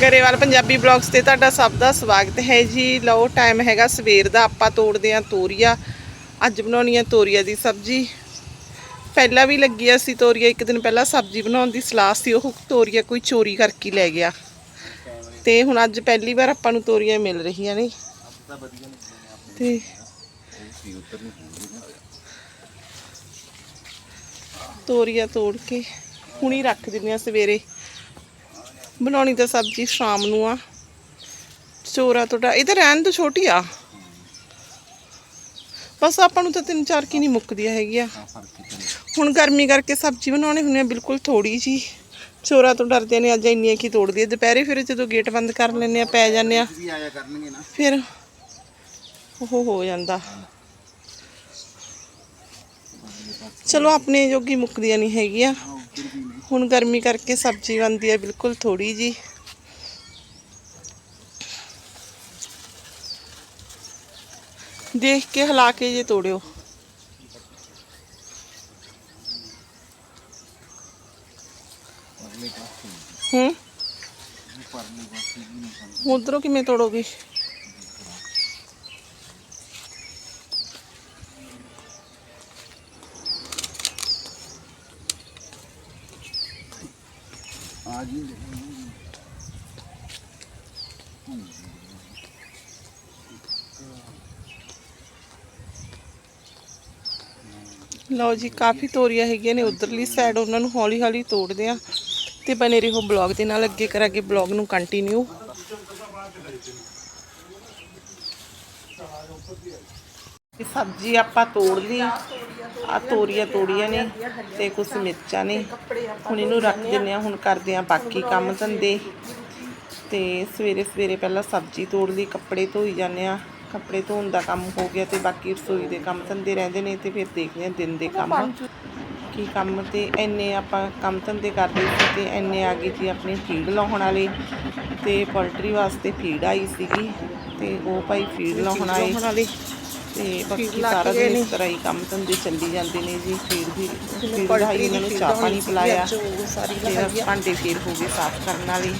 Grewal Punjabi blogs ਤੇ ਤੁਹਾਡਾ ਸਭ ਦਾ ਸਵਾਗਤ ਹੈ ਜੀ। ਲਓ ਟਾਈਮ ਹੈਗਾ ਸਵੇਰ ਦਾ, ਆਪਾਂ ਤੋੜਦੇ ਆਂ ਤੋਰੀਆ। ਅੱਜ ਬਣਾਉਣੀ ਆ ਤੋਰੀਆ ਦੀ ਸਬਜ਼ੀ। ਪਹਿਲਾਂ ਵੀ ਲੱਗੀ ਸੀ ਤੋਰੀਆ, ਇੱਕ ਦਿਨ ਪਹਿਲਾਂ ਸਬਜ਼ੀ ਬਣਾਉਣ ਦੀ ਸਲਾਹ ਸੀ, ਉਹ ਤੋਰੀਆ ਕੋਈ ਚੋਰੀ ਕਰਕੇ ਲੈ ਗਿਆ। ਤੇ ਹੁਣ ਅੱਜ ਪਹਿਲੀ ਵਾਰ ਆਪਾਂ ਨੂੰ ਤੋਰੀਆ ਮਿਲ ਰਹੀਆਂ ਨੇ। ਤੇ ਤੋਰੀਆ ਤੋੜ ਕੇ ਹੁਣੀ ਰੱਖ ਦਿੰਦੇ ਆ ਸਵੇਰੇ। ਬਣਾਉਣੀ ਤਾਂ ਸਬਜ਼ੀ ਸ਼ਾਮ ਨੂੰ ਆ। ਚੋਰਾ ਤੁਹਾਡਾ ਇਹ ਤਾਂ ਰਹਿਣ ਤੋਂ ਛੋਟੀ ਆ। ਬਸ ਆਪਾਂ ਨੂੰ ਤਾਂ ਤਿੰਨ ਚਾਰ ਕੀ ਨਹੀਂ ਮੁੱਕਦੀਆਂ ਹੈਗੀਆਂ। ਹੁਣ ਗਰਮੀ ਕਰਕੇ ਸਬਜ਼ੀ ਬਣਾਉਣੀ ਹੁੰਦੀ ਆ ਬਿਲਕੁਲ ਥੋੜੀ ਜੀ ਚੋਰਾ ਤੋਂ ਡਰਦੇ ਨੇ ਅੱਜ ਇੰਨੀਆਂ ਕੀ ਤੋੜਦੀ ਆ। ਦੁਪਹਿਰੇ ਫਿਰ ਜਦੋਂ ਗੇਟ ਬੰਦ ਕਰ ਲੈਂਦੇ ਆ ਪੈ ਜਾਂਦੇ ਆ। ਫਿਰ ਉਹ ਹੋ ਜਾਂਦਾ। ਚਲੋ ਆਪਣੇ ਜੋਗੀ ਮੁੱਕਦੀਆਂ ਨਹੀਂ ਹੈਗੀਆਂ। ਹੁਣ ਗਰਮੀ ਕਰਕੇ ਸਬਜ਼ੀ ਬਣਦੀ ਹੈ ਬਿਲਕੁਲ ਥੋੜੀ ਜੀ ਦੇਖ ਕੇ ਹਿਲਾ ਕੇ ਜੇ ਤੋੜਿਓ। ਹੂੰ? ਉਧਰੋਂ ਕਿਵੇਂ ਤੋੜੋਗੇ? ਲਓ ਜੀ, ਕਾਫੀ ਤੋਰੀਆਂ ਹੈਗੀਆਂ ਨੇ ਉਧਰਲੀ ਸਾਈਡ ਉਹਨਾਂ ਨੂੰ ਹੌਲੀ ਹੌਲੀ ਤੋੜਦੇ ਆ ਤੇ ਬਨੇ ਰਹੋ ਬਲੌਗ ਦੇ ਨਾਲ, ਅੱਗੇ ਕਰਾਂਗੇ ਬਲੌਗ ਨੂੰ ਕੰਟੀਨਿਊ ਸਬਜ਼ੀ ਆਪਾਂ ਤੋੜ ਲਈ। ਆ ਤੋਰੀਆਂ ਤੋੜੀਆਂ ਨੇ ਤੇ ਕੁਝ ਮਿਰਚਾਂ ਨੇ। ਹੁਣ ਇਹਨੂੰ ਰੱਖ ਦਿੰਨੇ ਆ ਹੁਣ ਕਰਦੇ ਆ ਬਾਕੀ ਕੰਮ ਧੰਦੇ। ਤੇ ਸਵੇਰੇ ਸਵੇਰੇ ਪਹਿਲਾਂ ਸਬਜ਼ੀ ਤੋੜ ਲਈ, ਕੱਪੜੇ ਧੋਈ ਜਾਂਦੇ ਆ ਕੱਪੜੇ ਧੋਣ ਦਾ ਕੰਮ ਹੋ ਗਿਆ ਤੇ ਬਾਕੀ ਰਸੋਈ ਦੇ ਕੰਮ ਧੰਦੇ ਰਹਿੰਦੇ ਨੇ ਤੇ ਫਿਰ ਦੇਖਦੇ ਆ ਦਿਨ ਦੇ ਕੰਮ। ਕੀ ਕੰਮ ਤੇ ਐਨੇ ਆਪਾਂ ਕੰਮ ਧੰਦੇ ਕਰਦੇ ਸੀ ਤੇ ਐਨੇ ਆ ਗਈ ਸੀ ਆਪਣੀ ਫੀਡ ਲਾਉਣ ਵਾਲੇ ਤੇ ਪੋਲਟਰੀ ਵਾਸਤੇ ਫੀਡ ਆਈ ਸੀਗੀ ਤੇ ਉਹ ਭਾਈ ਫੀਡ ਲਾਉਣ ਆਏ। ਤੇ ਬਾਕੀ ਸਾਰਾ ਦਿਨ ਇਸ ਤਰ੍ਹਾਂ ਹੀ ਕੰਮ ਧੰਦੇ ਚੱਲੀ ਜਾਂਦੇ ਨੇ ਜੀ ਫੀਡ ਦੀ ਫੀਡ ਲਾਈ ਇਹਨਾਂ ਨੂੰ ਚਾਹ ਪਾਣੀ ਪਿਲਾਇਆ ਤੇ ਭਾਂਡੇ ਫੇਰ ਹੋ ਗਏ ਸਾਫ਼ ਕਰਨ ਵਾਲੇ।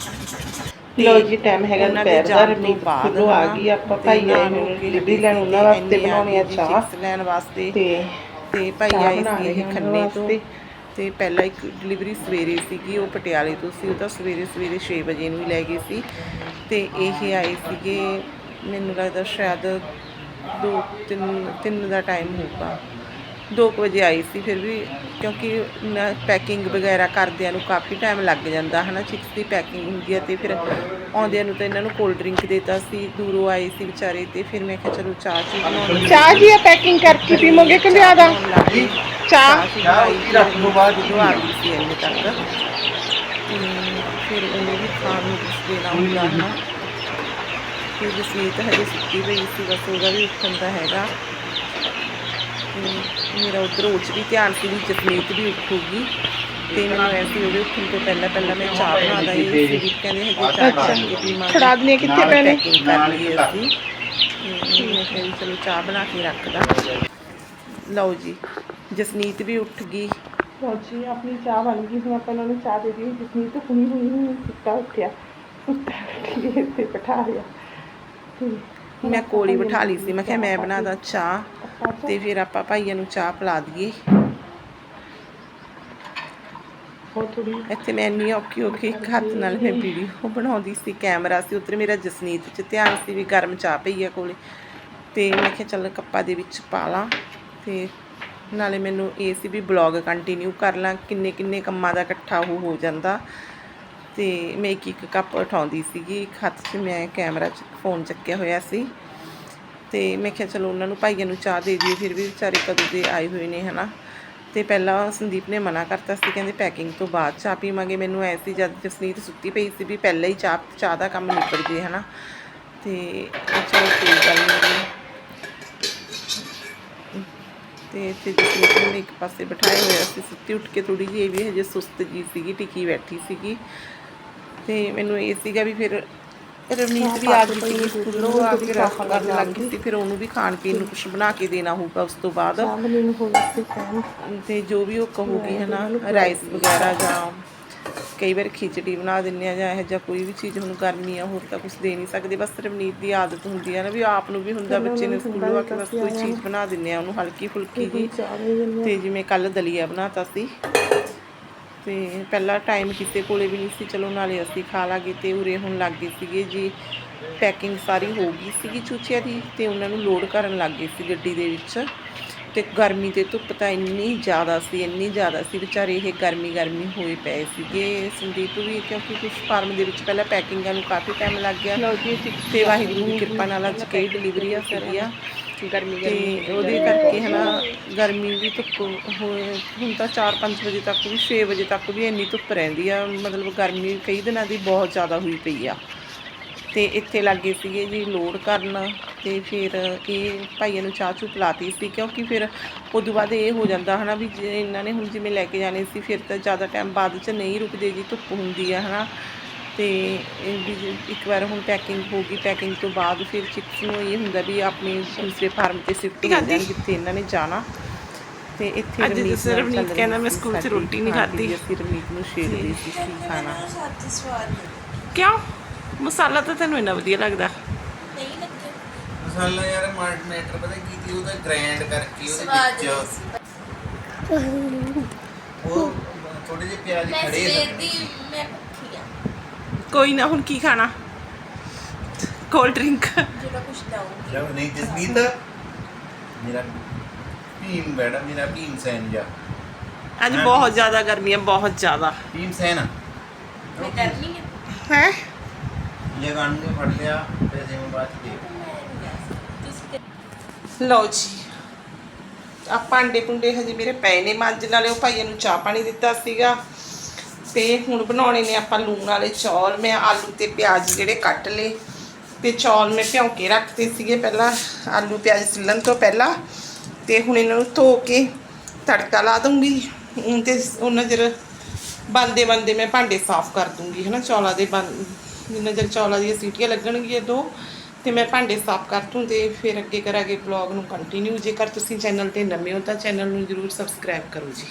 ਲੋ ਜੀ ਟਾਈਮ ਹੈਗਾ ਦੁਪਹਿਰ ਦਾ ਰਮੀਤ ਫੁੱਲੋ ਆ ਗਈ ਆਪਾਂ ਭਾਈ ਆਏ ਨੇ ਡਿਲੀਵਰੀ ਲੈਣ ਉਹਨਾਂ ਵਾਸਤੇ ਬਣਾਉਣੀ ਆ ਚਾਹ। ਲੈਣ ਵਾਸਤੇ। ਤੇ ਤੇ ਭਾਈ ਆਏ ਸੀ ਇਹ ਖੰਨੇ ਤੋਂ ਤੇ ਪਹਿਲਾਂ ਇੱਕ ਡਿਲੀਵਰੀ ਸਵੇਰੇ ਸੀਗੀ ਉਹ ਪਟਿਆਲੇ ਤੋਂ ਸੀ ਉਹ ਤਾਂ ਸਵੇਰੇ ਸਵੇਰੇ 6 ਵਜੇ ਨੂੰ ਹੀ ਲੈ ਗਏ ਸੀ। ਤੇ ਇਹ ਆਏ ਸੀਗੇ ਮੈਨੂੰ ਲੱਗਦਾ ਸ਼ਾਇਦ 2 3 3 ਦਾ ਟਾਈਮ ਹੋਊਗਾ। 2 ਵਜੇ ਆਈ ਸੀ ਫਿਰ ਵੀ ਕਿਉਂਕਿ ਪੈਕਿੰਗ ਵਗੈਰਾ ਕਰਦਿਆਂ ਨੂੰ ਕਾਫੀ ਟਾਈਮ ਲੱਗ ਜਾਂਦਾ ਹਨਾ ਚਿਕਸ ਦੀ ਪੈਕਿੰਗ ਹੁੰਦੀ ਹੈ ਤੇ ਫਿਰ ਆਉਂਦਿਆਂ ਨੂੰ ਤਾਂ ਇਹਨਾਂ ਨੂੰ ਕੋਲਡ ਡਰਿੰਕ ਦੇਤਾ ਸੀ ਦੂਰੋਂ ਆਏ ਸੀ ਵਿਚਾਰੇ ਤੇ ਫਿਰ ਮੈਂ ਕਿਹਾ ਚਲੋ ਚਾਹ ਚੀ ਬਣਾਉਣੀ ਚਾਹ ਜੀ ਪੈਕਿੰਗ ਕਰਕੇ ਪੀਵੋਗੇ ਕਿ ਲਿਆ ਦਾ? ਚਾਹ ਚਾਹ? ਰੱਖ ਤੋਂ ਬਾਅਦ ਜਦੋਂ ਆ ਗਈ ਸੀ ਇੰਨੇ ਤੱਕ। ਤੇ ਫਿਰ ਉਹਨੇ ਵੀ ਖਾਣ ਨੂੰ ਦੇਣਾ ਹੁੰਦਾ ਹੈ ਨਾ ਫਿਰ ਜਸਮੀਤ ਹਜੇ ਸੁੱਤੀ ਪਈ ਸੀ ਬਸ ਉਹਦਾ ਵੀ ਉੱਠਣ ਦਾ ਹੈਗਾ। ਮੇਰਾ ਉਧਰ ਉੱਚ ਵੀ ਧਿਆਨ ਸੀ ਵੀ ਜਸਮੀਤ ਵੀ ਉੱਠੂਗੀ। ਤੇ ਮੈਨੂੰ ਐਸੀ ਉਹਦੇ ਉੱਠਣ ਤੋਂ ਪਹਿਲਾਂ ਪਹਿਲਾਂ ਮੈਂ ਚਾਹ ਬਣਾ ਦਾਂ ਇਹ ਸੀ ਕਹਿੰਦੇ ਹੈਗੇ ਚਾਹ ਕਰਕੇ ਪੀਵਾਂਗੇ। ਫੜਾ ਦਨੇ ਕਿੱਥੇ ਪੈਕਿੰਗ ਕਰ ਲਈ। ਅਸੀਂ ਮੈਂ ਕਿਹਾ ਵੀ ਚਲੋ ਚਾਹ ਬਣਾ ਕੇ ਰੱਖਦਾ। ਲਓ ਜੀ ਜਸਨੀਤ ਵੀ ਉੱਠ ਗਈ। ਲਓ ਜੀ ਆਪਣੀ ਚਾਹ ਬਣ ਗਈ। ਹੁਣ ਆਪਾਂ ਇਹਨਾਂ ਨੂੰ ਚਾਹ ਦੇ ਦਈਏ। ਜਿਸਨੀ ਤਾਂ ਹੁਣੀ ਹੁਣੀ ਸੁੱਤਾ ਉੱਠਿਆ। ਸੁੱਤਾ ਉੱਠੀ ਤੇ ਬਿਠਾ ਲਿਆ। ਮੈਂ ਕੋਲੀ ਬਿਠਾ ਲਈ ਸੀ। ਮੈਂ ਕਿਹਾ ਮੈਂ ਬਣਾਦਾ ਚਾਹ ਤੇ ਫਿਰ ਆਪਾਂ ਭਾਈਆਂ ਨੂੰ ਚਾਹ ਪਿਲਾ ਦਈਏ। ਇੱਥੇ ਮੈਂ ਇੰਨੀ ਔਖੀ ਔਖੀ ਇੱਕ ਹੱਥ ਨਾਲ ਮੈਂ ਵੀਡੀਓ ਬਣਾਉਂਦੀ ਸੀ ਕੈਮਰਾ ਸੀ ਉੱਧਰ ਮੇਰਾ ਜਸਨੀਤ 'ਚ ਧਿਆਨ ਸੀ ਵੀ ਗਰਮ ਚਾਹ ਪਈ ਆ ਕੋਲੇ। ਤੇ ਮੈਂ ਕਿਹਾ ਚੱਲ ਕੱਪਾਂ ਦੇ ਵਿੱਚ ਪਾ ਲਾਂ ਤੇ ਨਾਲੇ ਮੈਨੂੰ ਇਹ ਸੀ ਵੀ ਬਲੌਗ ਕੰਟੀਨਿਊ ਕਰ ਲਾਂ ਕਿੰਨੇ ਕਿੰਨੇ ਕੰਮਾਂ ਦਾ ਇਕੱਠਾ ਉਹ ਹੋ ਜਾਂਦਾ। ਤੇ ਮੈਂ ਇੱਕ ਇੱਕ ਕੱਪ ਉਠਾਉਂਦੀ ਸੀਗੀ। ਇੱਕ ਹੱਥ 'ਚ ਮੈਂ ਕੈਮਰਾ 'ਚ ਫੋਨ ਚੱਕਿਆ ਹੋਇਆ ਸੀ। ਤੇ ਮੈਂ ਕਿਹਾ ਚਲੋ ਉਹਨਾਂ ਨੂੰ ਭਾਈਆਂ ਨੂੰ ਚਾਹ ਦੇ ਦਈਏ, ਫਿਰ ਵੀ ਵਿਚਾਰੇ ਕਦੋਂ ਦੇ ਆਏ ਹੋਏ ਨੇ, ਹਨਾ। ਤੇ ਪਹਿਲਾਂ ਸੰਦੀਪ ਨੇ ਮਨਾ ਕਰਤਾ ਸੀ, ਕਹਿੰਦੇ ਪੈਕਿੰਗ ਤੋਂ ਬਾਅਦ ਚਾਹ ਪੀਵਾਂਗੇ। ਮੈਨੂੰ ਐ ਸੀ ਜਦ ਜਸਨੀਤ ਸੁੱਤੀ ਪਈ ਸੀ ਵੀ ਪਹਿਲਾਂ ਹੀ ਚਾਹ ਚਾਹ ਦਾ ਕੰਮ ਨਿਬੜ ਜੇ, ਹਨਾ। ਤੇ ਮੈਂ ਚਲੋ ਕੋਈ ਗੱਲ ਨਹੀਂ ਤੇ ਤੇ ਜਸਨੀਤ ਨੂੰ ਇੱਕ ਪਾਸੇ ਬਿਠਾਇਆ ਹੋਇਆ ਸੀ, ਸੁੱਤੀ ਉੱਠ ਕੇ ਥੋੜੀ ਜਿਹੀ, ਇਹ ਵੀ ਹਜੇ ਸੁਸਤ ਜੀ ਸੀਗੀ, ਟਿਕੀ ਬੈਠੀ ਸੀਗੀ। ਤੇ ਮੈਨੂੰ ਇਹ ਸੀਗਾ ਵੀ ਫਿਰ ਰਵਨੀਤ ਵੀ ਆ ਗਈ ਸੀ ਸਕੂਲੋਂ ਆ ਕੇ ਰੈਸਟ ਕਰਨ ਲੱਗ ਗਈ ਸੀ ਫਿਰ ਉਹਨੂੰ ਵੀ ਖਾਣ ਪੀਣ ਨੂੰ ਕੁਝ ਬਣਾ ਕੇ ਦੇਣਾ ਹੋਊਗਾ ਉਸ ਤੋਂ ਬਾਅਦ। ਤੇ ਜੋ ਵੀ ਉਹ ਕਹੂਗੀ ਹੈ ਨਾ ਰਾਈਸ ਵਗੈਰਾ ਜਾਂ ਕਈ ਵਾਰ ਖਿਚੜੀ ਬਣਾ ਦਿੰਨੇ ਆ ਜਾਂ ਇਹ ਜਾਂ ਕੋਈ ਵੀ ਚੀਜ਼ ਹੁਣ ਗਰਮੀ ਆ ਹੋਰ ਤਾਂ ਕੁਝ ਦੇ ਨਹੀਂ ਸਕਦੇ ਬਸ ਰਵਨੀਤ ਦੀ ਆਦਤ ਹੁੰਦੀ ਆ ਨਾ ਵੀ ਆਪ ਨੂੰ ਵੀ ਹੁੰਦਾ ਬੱਚੇ ਨੇ ਸਕੂਲੋਂ ਆ ਕੇ ਬਸ ਕੋਈ ਚੀਜ਼ ਬਣਾ ਦਿੰਨੇ ਆ ਉਹਨੂੰ ਹਲਕੀ ਫੁਲਕੀ ਜੀ। ਤੇ ਜਿਵੇਂ ਕੱਲ ਦਲੀਆ ਬਣਾਤਾ ਸੀ ਤੇ ਪਹਿਲਾ ਟਾਈਮ ਕਿਸੇ ਕੋਲੇ ਵੀ ਨਹੀਂ ਸੀ। ਚਲੋ ਨਾਲੇ ਅਸੀਂ ਖਾ ਲਾਂਗੇ ਤੇ ਉਰੇ ਹੁਣ ਲੱਗ ਗਏ ਸੀਗੇ ਜੀ। ਪੈਕਿੰਗ ਸਾਰੀ ਹੋ ਗਈ ਸੀਗੀ ਚੂਚਿਆਂ ਦੀ ਤੇ ਉਹਨਾਂ ਨੂੰ ਲੋਡ ਕਰਨ ਲੱਗ ਗਏ ਸੀ ਗੱਡੀ ਦੇ ਵਿੱਚ। ਤੇ ਗਰਮੀ ਤੇ ਧੁੱਪ ਤਾਂ ਇੰਨੀ ਜ਼ਿਆਦਾ ਸੀ ਇੰਨੀ ਜ਼ਿਆਦਾ ਸੀ ਵਿਚਾਰੇ ਇਹ ਗਰਮੀ ਗਰਮੀ ਹੋਏ ਪਏ ਸੀਗੇ। ਸੰਦੀਪ ਵੀ ਕਿਉਂਕਿ ਕੁਝ ਫਾਰਮ ਦੇ ਵਿੱਚ ਪਹਿਲਾਂ ਪੈਕਿੰਗਾਂ ਨੂੰ ਕਾਫੀ ਟਾਈਮ ਲੱਗ ਗਿਆ। ਤੇ ਵਾਹਿਗੁਰੂ ਦੀ ਕਿਰਪਾ ਨਾਲ ਅੱਜ ਕਈ ਡਿਲੀਵਰੀਆਂ ਸੀਗੀਆਂ ਗਰਮੀ ਤੇ ਉਹਦੇ ਕਰਕੇ ਹਨਾ ਗਰਮੀ ਵੀ ਧੁੱਪ ਹੋਏ ਹੁਣ ਤਾਂ 4-5 ਵਜੇ ਤੱਕ ਵੀ 6 ਵਜੇ ਤੱਕ ਵੀ ਇੰਨੀ ਧੁੱਪ ਰਹਿੰਦੀ ਆ ਮਤਲਬ ਗਰਮੀ ਕਈ ਦਿਨਾਂ ਦੀ ਬਹੁਤ ਜ਼ਿਆਦਾ ਹੋਈ ਪਈ ਆ। ਤੇ ਇੱਥੇ ਲੱਗੇ ਸੀਗੇ ਜੀ ਲੋਡ ਕਰਨ ਤੇ ਫਿਰ ਇਹ ਭਾਈਆਂ ਨੂੰ ਚਾਹ ਚੁ ਪਿਲਾਤੀ ਸੀ ਕਿਉਂਕਿ ਫਿਰ ਉਦੋਂ ਬਾਅਦ ਇਹ ਹੋ ਜਾਂਦਾ ਹਨਾ ਵੀ ਜੇ ਇਹਨਾਂ ਨੇ ਹੁਣ ਜਿਵੇਂ ਲੈ ਕੇ ਜਾਣੇ ਸੀ ਫਿਰ ਤਾਂ ਜ਼ਿਆਦਾ ਟਾਈਮ ਬਾਅਦ ਚ ਨਹੀਂ ਰੁਕਦੇ ਜੀ ਧੁੱਪ ਹੁੰਦੀ ਆ ਹਨਾ। ਤੇ ਇੱਕ ਵਾਰ ਹੁਣ ਪੈਕਿੰਗ ਹੋ ਗਈ ਪੈਕਿੰਗ ਤੋਂ ਬਾਅਦ ਫਿਰ ਚਿਕਸ ਨੂੰ ਇਹ ਹੁੰਦਾ ਵੀ ਆਪਣੇ ਦੂਸਰੇ ਫਾਰਮ ਤੇ ਸ਼ਿਫਟ ਹੋ ਜਾਣ ਜਿੱਥੇ ਇਹਨਾਂ ਨੇ ਜਾਣਾ। ਤੇ ਇੱਥੇ ਅੱਜ ਜਿਸ ਰਹੀ ਕਹਿੰਦਾ ਮੈਂ ਸੀ ਸਕੂਲ 'ਚ ਰੋਟੀ ਨਹੀਂ ਦੀ, ਖਾਧੀ। ਅਸੀਂ ਰਵਨੀਤ ਨੂੰ ਛੇੜਦੇ ਸੀ ਕੀ ਖਾਣਾ। ਕਿਉਂ? ਮਸਾਲਾ ਤਾਂ ਤੈਨੂੰ ਇੰਨਾ ਵਧੀਆ ਲੱਗਦਾ। ਮਸਾਲਾ ਯਾਰ ਮਾਰਟਨੇਟਰ ਪਤਾ ਕੀ ਤੀ ਉਹਦਾ ਗ੍ਰਾਈਂਡ ਕਰਕੇ ਉਹਦੇ ਵਿੱਚ ਉਹ ਥੋੜੇ ਜਿਹੇ ਪਿਆਜ਼ ਮੈਂ ਖੜੇ ਸਵੇਰ ਦੀ ਮੈਂ ਕੋਈ ਨਾ ਹੁਣ ਕੀ ਖਾਣਾ? ਕੋਲਡ ਡਰਿੰਕ ਜਿਹੜਾ ਕੁਛ ਦਊਂਗੀ ਜਦ ਨਹੀਂ ਜਸਮੀਤ? ਮੇਰਾ ਭੀਮ ਬੈੜਾ ਮੇਰਾ ਭੀਮ ਸੈਨ ਜਾ। ਅੱਜ ਬਹੁਤ ਜ਼ਿਆਦਾ ਗਰਮੀ ਹੈ ਬਹੁਤ ਜ਼ਿਆਦਾ। ਭੀਮ ਸੈਨ ਮੈਂ ਕਰਨੀ ਹੈ। ਹੈ? ਇਹ ਗਾਣ ਕੇ ਫੜ ਲਿਆ ਪੈਸੇ ਮੈਂ ਬਾਅਦ ਚ ਦੇ ਲਓ ਜੀ ਆ ਭਾਂਡੇ ਪੁੰਡੇ ਹਜੇ ਮੇਰੇ ਪਏ ਨੇ। ਮਾਂਜ ਨਾਲੇ ਉਹ ਭਾਈਆਂ ਨੂੰ ਚਾਹ ਪਾਣੀ ਦਿੱਤਾ ਸੀਗਾ। ਤੇ ਹੁਣ ਬਣਾਉਣੇ ਨੇ ਆਪਾਂ ਲੂਣ ਵਾਲੇ ਚੌਲ। ਮੈਂ ਆਲੂ ਤੇ ਪਿਆਜ਼ ਜਿਹੜੇ ਕੱਟ ਲਏ ਤੇ ਚੌਲ ਮੈਂ ਭਿਉਂ ਕੇ ਰੱਖਤੇ ਸੀਗੇ ਪਹਿਲਾਂ, ਆਲੂ ਪਿਆਜ਼ ਸਿੱਲਣ ਤੋਂ ਪਹਿਲਾਂ। ਤੇ ਹੁਣ ਇਹਨਾਂ ਨੂੰ ਧੋ ਕੇ ਤੜਕਾ ਲਾ ਦੂੰਗੀ ਹੁਣ ਤੇ ਉਹਨਾਂ ਚਿਰ ਬੰਦੇ ਬੰਦੇ ਮੈਂ ਭਾਂਡੇ ਸਾਫ਼ ਕਰ ਦੂੰਗੀ ਹਨਾ? ਚੌਲਾਂ ਦੇ ਬੰ ਜਿੰਨਾ ਚਿਰ ਚੌਲਾਂ ਦੀਆਂ ਸੀਟੀਆਂ ਲੱਗਣਗੀਆਂ ਦੋ, ਤੇ ਮੈਂ ਭਾਂਡੇ ਸਾਫ਼ ਕਰ ਦੂੰ ਤੇ ਫਿਰ ਅੱਗੇ ਕਰਾਂਗੇ ਬਲੌਗ ਨੂੰ ਕੰਟੀਨਿਊ ਜੇਕਰ ਤੁਸੀਂ ਚੈਨਲ ਤੇ ਨਵੇਂ ਹੋ ਤਾਂ ਚੈਨਲ ਨੂੰ ਜਰੂਰ ਸਬਸਕ੍ਰਾਈਬ ਕਰੋ ਜੀ।